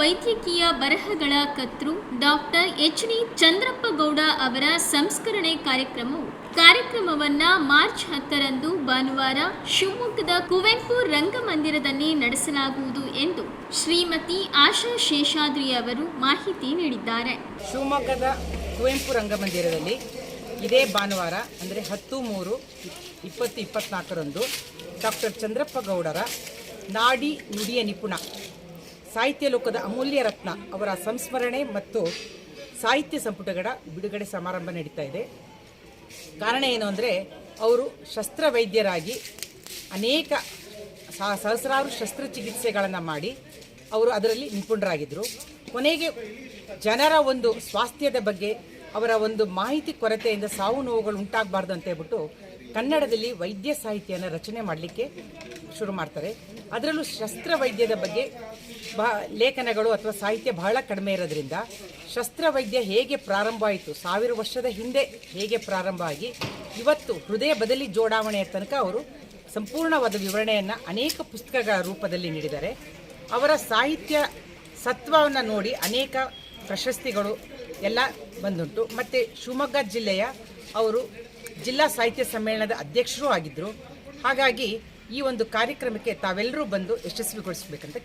ವೈದ್ಯಕೀಯ ಬರಹಗಳ ಕರ್ತೃ doctor H D ಚಂದ್ರಪ್ಪಗೌಡ ಅವರ ಸಂಸ್ಕರಣೆ ಕಾರ್ಯಕ್ರಮವು ಕಾರ್ಯಕ್ರಮವನ್ನ ಮಾರ್ಚ್ ಹತ್ತರಂದು ಭಾನುವಾರ ಶಿವಮೊಗ್ಗದ ಕುವೆಂಪು ರಂಗಮಂದಿರದಲ್ಲಿ ನಡೆಸಲಾಗುವುದು ಎಂದು ಶ್ರೀಮತಿ ಆಶಾ ಶೇಷಾದ್ರಿ ಅವರು ಮಾಹಿತಿ ನೀಡಿದ್ದಾರೆ. ಶಿವಮೊಗ್ಗದ ಕುವೆಂಪು ರಂಗಮಂದಿರದಲ್ಲಿ ಇದೇ ಭಾನುವಾರ, ಅಂದರೆ ಹತ್ತು ಮೂರು ಇಪ್ಪತ್ತು ಇಪ್ಪತ್ನಾಲ್ಕರಂದು ಡಾಕ್ಟರ್ ಚಂದ್ರಪ್ಪ ಗೌಡರ ನಾಡಿ ನುಡಿಯ ನಿಪುಣ ಸಾಹಿತ್ಯ ಲೋಕದ ಅಮೂಲ್ಯ ರತ್ನ ಅವರ ಸಂಸ್ಮರಣೆ ಮತ್ತು ಸಾಹಿತ್ಯ ಸಂಪುಟಗಳ ಬಿಡುಗಡೆ ಸಮಾರಂಭ ನಡೀತಾ ಇದೆ. ಕಾರಣ ಏನು ಅಂದರೆ ಅವರು ಶಸ್ತ್ರವೈದ್ಯರಾಗಿ ಅನೇಕ ಸಹ- ಸಹಸ್ರಾರು ಶಸ್ತ್ರಚಿಕಿತ್ಸೆಗಳನ್ನು ಮಾಡಿ ಅವರು ಅದರಲ್ಲಿ ನಿಪುಣರಾಗಿದ್ದರು ಕೊನೆಗೆ ಜನರ ಒಂದು ಸ್ವಾಸ್ಥ್ಯದ ಬಗ್ಗೆ ಅವರ ಒಂದು ಮಾಹಿತಿ ಕೊರತೆಯಿಂದ ಸಾವು ನೋವುಗಳು ಉಂಟಾಗಬಾರ್ದು ಅಂತ ಹೇಳ್ಬಿಟ್ಟು ಕನ್ನಡದಲ್ಲಿ ವೈದ್ಯ ಸಾಹಿತ್ಯನ ರಚನೆ ಮಾಡಲಿಕ್ಕೆ ಶುರು ಮಾಡ್ತಾರೆ. ಅದರಲ್ಲೂ ಶಸ್ತ್ರವೈದ್ಯದ ಬಗ್ಗೆ ಲೇಖನಗಳು ಅಥವಾ ಸಾಹಿತ್ಯ ಬಹಳ ಕಡಿಮೆ ಇರೋದ್ರಿಂದ ಶಸ್ತ್ರವೈದ್ಯ ಹೇಗೆ ಪ್ರಾರಂಭ ಆಯಿತು, ಸಾವಿರ ವರ್ಷದ ಹಿಂದೆ ಹೇಗೆ ಪ್ರಾರಂಭ ಆಗಿ, ಇವತ್ತು ಹೃದಯ ಬದಲಿ ಜೋಡಾವಣೆಯ ತನಕ ಅವರು ಸಂಪೂರ್ಣವಾದ ವಿವರಣೆಯನ್ನು ಅನೇಕ ಪುಸ್ತಕಗಳ ರೂಪದಲ್ಲಿ ನೀಡಿದ್ದಾರೆ. ಅವರ ಸಾಹಿತ್ಯ ಸತ್ವವನ್ನು ನೋಡಿ ಅನೇಕ ಪ್ರಶಸ್ತಿಗಳು ಎಲ್ಲ ಬಂದುಂಟು. ಮತ್ತು ಶಿವಮೊಗ್ಗ ಜಿಲ್ಲೆಯ ಅವರು ಜಿಲ್ಲಾ ಸಾಹಿತ್ಯ ಸಮ್ಮೇಳನದ ಅಧ್ಯಕ್ಷರೂ ಆಗಿದ್ದರು ಹಾಗಾಗಿ ಈ ಒಂದು ಕಾರ್ಯಕ್ರಮಕ್ಕೆ ತಾವೆಲ್ಲರೂ ಬಂದು ಯಶಸ್ವಿಗೊಳಿಸಬೇಕಂತ